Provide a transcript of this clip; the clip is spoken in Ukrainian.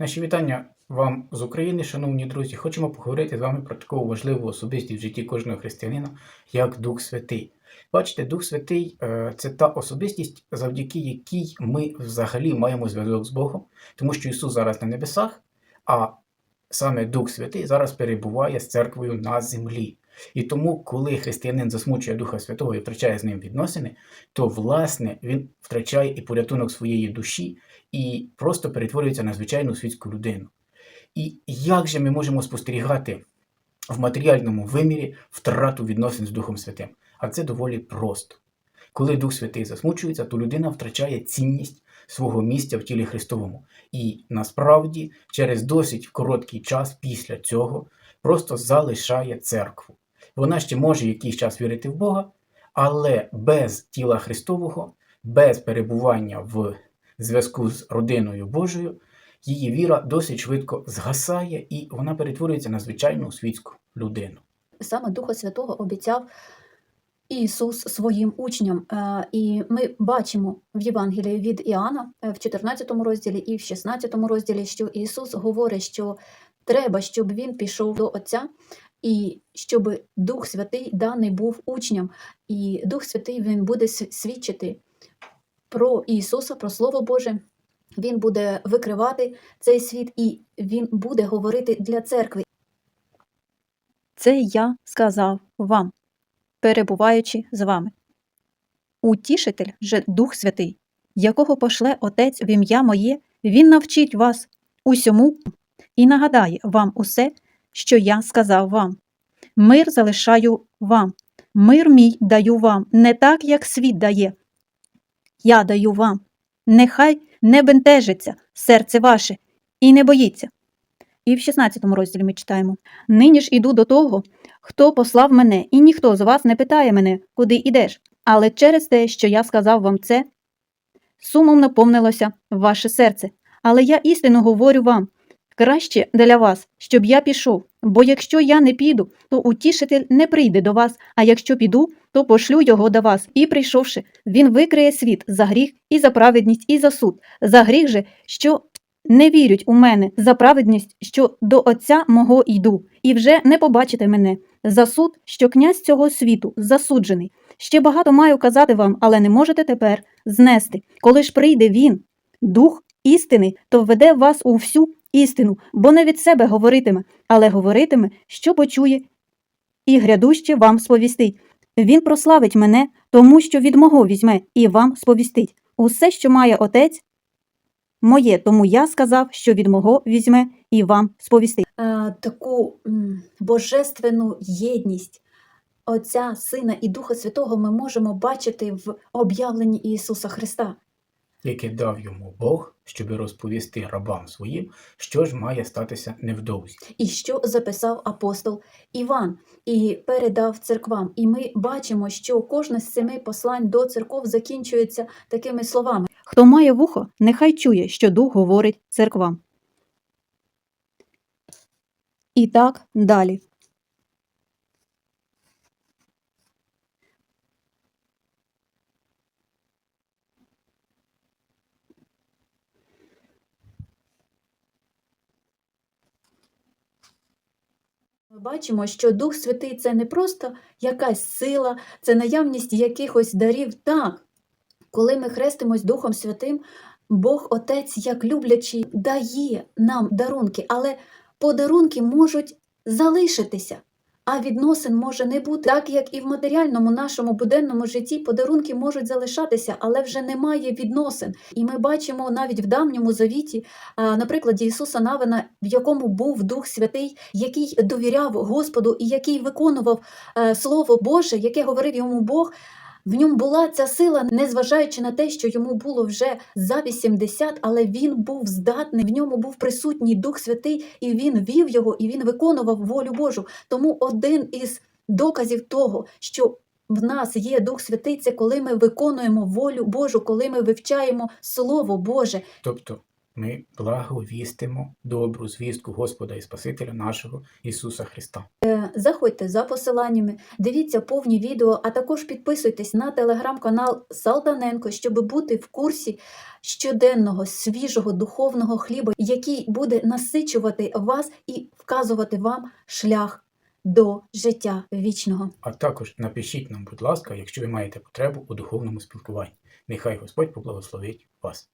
Наші вітання вам з України, шановні друзі. Хочемо поговорити з вами про таку важливу особистість в житті кожного християнина, як Дух Святий. Бачите, Дух Святий е, це та особистість, завдяки якій ми взагалі маємо зв'язок з Богом, тому що Ісус зараз на небесах, а саме Дух Святий зараз перебуває з церквою на землі. І тому, коли християнин засмучує Духа Святого і втрачає з ним відносини, то власне він втрачає і порятунок своєї душі, і просто перетворюється на звичайну світську людину. І як же ми можемо спостерігати в матеріальному вимірі втрату відносин з Духом Святим? А це доволі просто. Коли Дух Святий засмучується, то людина втрачає цінність свого місця в тілі Христовому. І насправді через досить короткий час після цього просто залишає церкву. Вона ще може якийсь час вірити в Бога, але без тіла Христового, без перебування в зв'язку з родиною Божою, її віра досить швидко згасає і вона перетворюється на звичайну світську людину. саме Духа Святого обіцяв Ісус своїм учням. Е, І ми бачимо в Євангелії від Іоанна е, в 14 розділі і в 16 розділі, що Ісус говорить, що треба, щоб Він пішов до Отця. І щоб Дух Святий даний був учням, і Дух Святий він буде свідчити про Ісуса, про Слово Боже. Він буде викривати цей світ, і він буде говорити для церкви. Це я сказав вам, перебуваючи з вами. Утішитель же Дух Святий, якого пошле Отець в ім'я моє, Він навчить вас усьому і нагадає вам усе, що я сказав вам. Мир залишаю вам, мир мій даю вам, не так, як світ дає. Я даю вам. Нехай не бентежиться серце ваше і не боїться. І в 16 розділі ми читаємо: Нині ж іду до того, хто послав мене, і ніхто з вас не питає мене, куди йдеш. Але через те, що я сказав вам це, сумом наповнилося ваше серце. Але я істину говорю вам краще для вас, щоб я пішов. Бо якщо я не піду, то утішитель не прийде до вас, а якщо піду, то пошлю його до вас. І прийшовши, він викриє світ за гріх і за праведність, і за суд, за гріх же, що не вірять у мене, за праведність, що до Отця мого йду, і вже не побачите мене, за суд, що князь цього світу засуджений. Ще багато маю казати вам, але не можете тепер знести. Коли ж прийде він, дух істини, то введе вас у всю істину, бо не від себе говоритиме, але говоритиме, що почує, і грядуще вам сповістить. Він прославить мене, тому що від мого візьме і вам сповістить. Усе, що має отець, моє, тому я сказав, що від мого візьме і вам сповістить. е, таку м, божественну єдність Отця, Сина і Духа Святого ми можемо бачити в об'явленні Ісуса Христа. Яке дав йому Бог, щоби розповісти рабам своїм, що ж має статися невдовзі. І що записав апостол Іван і передав церквам. І ми бачимо, що кожне з семи послань до церков закінчується такими словами. Хто має вухо, нехай чує, що дух говорить церквам. І так далі. Бачимо, що Дух Святий це не просто якась сила, це наявність якихось дарів. Так, коли ми хрестимось Духом Святим, Бог Отець, як люблячий, дає нам дарунки, але подарунки можуть залишитися, а відносин може не бути. Так як і в матеріальному нашому буденному житті подарунки можуть залишатися, але вже немає відносин. І ми бачимо навіть в давньому завіті, наприклад, Ісуса Навина, в якому був Дух Святий, який довіряв Господу і який виконував е, Слово Боже, яке говорив йому Бог. В ньому була ця сила, незважаючи на те, що йому було вже за 80, але він був здатний, в ньому був присутній Дух Святий, і він вів його, і він виконував волю Божу. Тому один із доказів того, що в нас є Дух Святий, це коли ми виконуємо волю Божу, коли ми вивчаємо Слово Боже. Тобто ми благовістимо добру звістку Господа і Спасителя нашого Ісуса Христа. Е, Заходьте за посиланнями, дивіться повні відео, а також підписуйтесь на телеграм-канал Салтаненко, щоб бути в курсі щоденного свіжого духовного хліба, який буде насичувати вас і вказувати вам шлях до життя вічного. А також напишіть нам, будь ласка, якщо ви маєте потребу у духовному спілкуванні. Нехай Господь поблагословить вас.